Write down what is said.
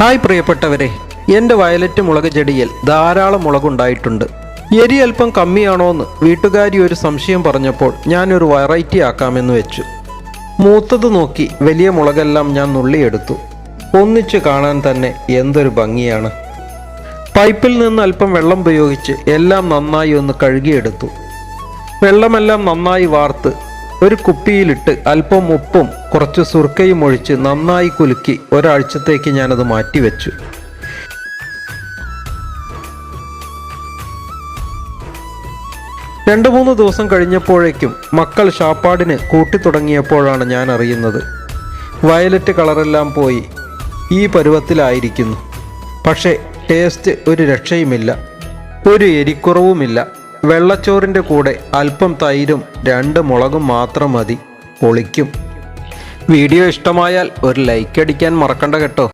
Hi പ്രിയപ്പെട്ടവരെ എന്റെ violet മുളക് ചെടിയിൽ ധാരാളം മുളകുണ്ടായിട്ടുണ്ട്. എരി അല്പം കമ്മിയാണോന്ന് വീട്ടുകാരി ഒരു സംശയം പറഞ്ഞപ്പോൾ ഞാനൊരു വെറൈറ്റി ആക്കാമെന്ന് വെച്ചു. മൂത്തത് നോക്കി വലിയ മുളകെല്ലാം ഞാൻ നുള്ളിയെടുത്തു. ഒന്നിച്ചു കാണാൻ തന്നെ എന്തൊരു ഭംഗിയാണ്. പൈപ്പിൽ നിന്ന് അല്പം വെള്ളം ഉപയോഗിച്ച് എല്ലാം നന്നായി ഒന്ന് കഴുകിയെടുത്തു. വെള്ളമെല്ലാം നന്നായി വാർത്ത് ഒരു കുപ്പിയിലിട്ട് അല്പം ഉപ്പും കുറച്ച് സുർക്കയും ഒഴിച്ച് നന്നായി കുലുക്കി ഒരാഴ്ചത്തേക്ക് ഞാനത് മാറ്റിവെച്ചു. രണ്ടു മൂന്ന് ദിവസം കഴിഞ്ഞപ്പോഴേക്കും മക്കൾ ഷാപ്പാടിന് കൂട്ടി തുടങ്ങിയപ്പോഴാണ് ഞാൻ അറിയുന്നത് വയലറ്റ് കളറെല്ലാം പോയി. ഈ പരുവത്തിലായിരിക്കുന്നു. പക്ഷേ ടേസ്റ്റ് ഒരു രക്ഷയുമില്ല. ഒരു എരിക്കുറവുമില്ല. വെള്ളച്ചോറിന്റെ കൂടെ അല്പം തൈരും രണ്ട് മുളകും മാത്രം മതി പൊളിക്കും. വീഡിയോ ഇഷ്ടമായാൽ ഒരു ലൈക്ക് അടിക്കാൻ മറക്കണ്ട കേട്ടോ.